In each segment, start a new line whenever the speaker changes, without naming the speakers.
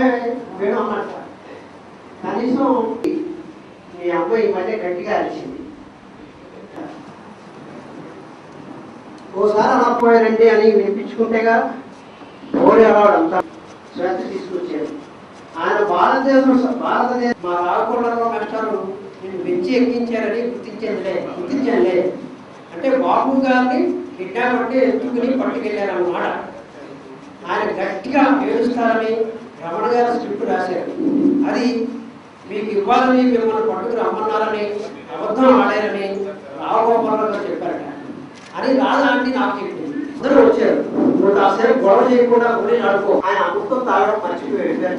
సరే. వేణు అన్నట్ట కనీసం మీ అమ్మాయి ఈ మధ్య గట్టిగా అరిచింది. ఓసారి అలా పోయారండి అని వినిపించుకుంటేగా ఓడి అలవాడంతా శ్వేత తీసుకొచ్చారు. ఆయన భారతదేశం భారతదేశం మా రాకుండా మాస్టారు నేను బెంచి ఎక్కించారని గుర్తించానులే గుర్తించానులే. అంటే బాబు గారిని కిడ్నాప్ అంటే ఎత్తుకుని పట్టుకెళ్ళారన్నమాట ఆయన గట్టిగా ఏడుస్తారని రమణ గారు స్క్రిప్ట్ రాశారు. అది మీకు ఇవ్వాలని మిమ్మల్ని పట్టుకుని అమ్మన్నారని అబద్ధం ఆడారని రామగోపాలరావు గారు చెప్పారట. అని రాదాంటి నాకు చెప్పింది అందరూ వచ్చారు. నువ్వు కాసేపు గొడవ చేయకుండా గుడి నడుకో ఆయన అమృతం తాగడం మర్చిపోయి వెళ్ళారు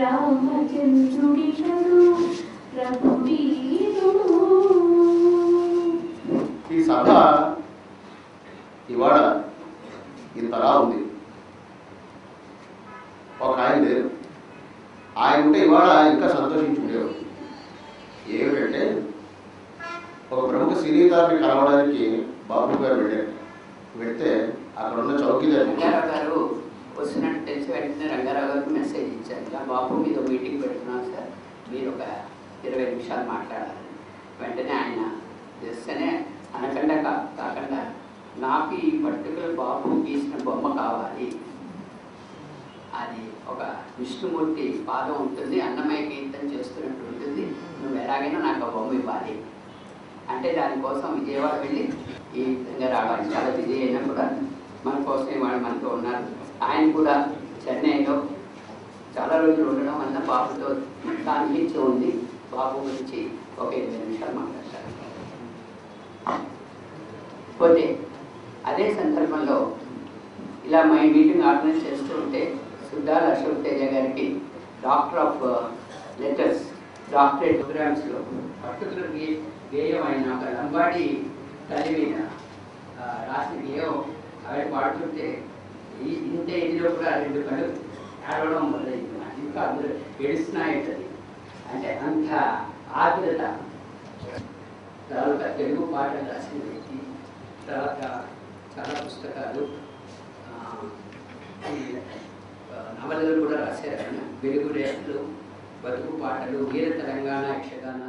రామచంద్రుడితడు రఘువీరుడు
ఈ సభ ఇవాళ ఇంతలా ఉంది. ఒక ఆయన లేరు. ఆయన ఉంటే ఇవాళ ఇంకా సంతోషించి ఉండేవాడు ఏమిటంటే ఒక ప్రముఖ సినీతాన్ని కలవడానికి బాబు గారు వెళ్ళారు. వెళ్తే అక్కడ ఉన్న చౌకీదారు
తెలిసి వెంటనే రంగారావు గారికి మెసేజ్ ఇచ్చారు. ఇలా బాబు మీద మీటింగ్ పెడుతున్నాం సార్. మీరు ఒక ఇరవై నిమిషాలు మాట్లాడాలి. వెంటనే ఆయన చేస్తేనే అనకుండా కా- కాకుండా. నాకు ఈ పర్టికులర్ బాబు గీసిన బొమ్మ కావాలి. అది ఒక విష్ణుమూర్తి పాదం ఉంటుంది అన్నమయ్య గీతం చేస్తున్నట్టు ఉంటుంది. నువ్వు ఎలాగైనా నాకు ఆ బొమ్మ ఇవ్వాలి. అంటే దానికోసం విజయవాడ వెళ్ళి ఈ విధంగా రావాలి. చాలా బిజీ అయినా కూడా మన కోసం ఇవాళ మనతో ఉన్నారు. ఆయన కూడా చెన్నైలో చాలా రోజులు ఉండడం వల్ల బాబుతో సాన్నిహిత్యం ఉంది. బాబు గురించి ఒక ఇరవై నిమిషాలు మాట్లాడతారు. పోతే అదే సందర్భంలో ఇలా మై మీటింగ్ ఆర్గనైజ్ చేస్తూ ఉంటే సుద్దాల అశోక్ తేజ గారికి డాక్టర్ ఆఫ్ లెటర్స్ డాక్టరేట్ ప్రోగ్రామ్స్లో పర్టికులర్ గేయం ఆయన ఒక లంబాడి తల్లి మీద రాసిన గేయం ఆవిడ పాడుతుంటే కూడా రెండు కళ్ళు ఏడవడం మొదలైంది నాకు ఇంకా అందులో ఏడుస్తున్నాయంటది అంటే అంత ఆతురత తర్వాత తెలుగు పాటలు రాసిన వ్యక్తి తర్వాత చాలా పుస్తకాలు ఆ, నవలలు కూడా రాశారు ఆయన. వెలుగు రేట్లు బతుకు పాటలు వీర తెలంగాణ యక్షగాన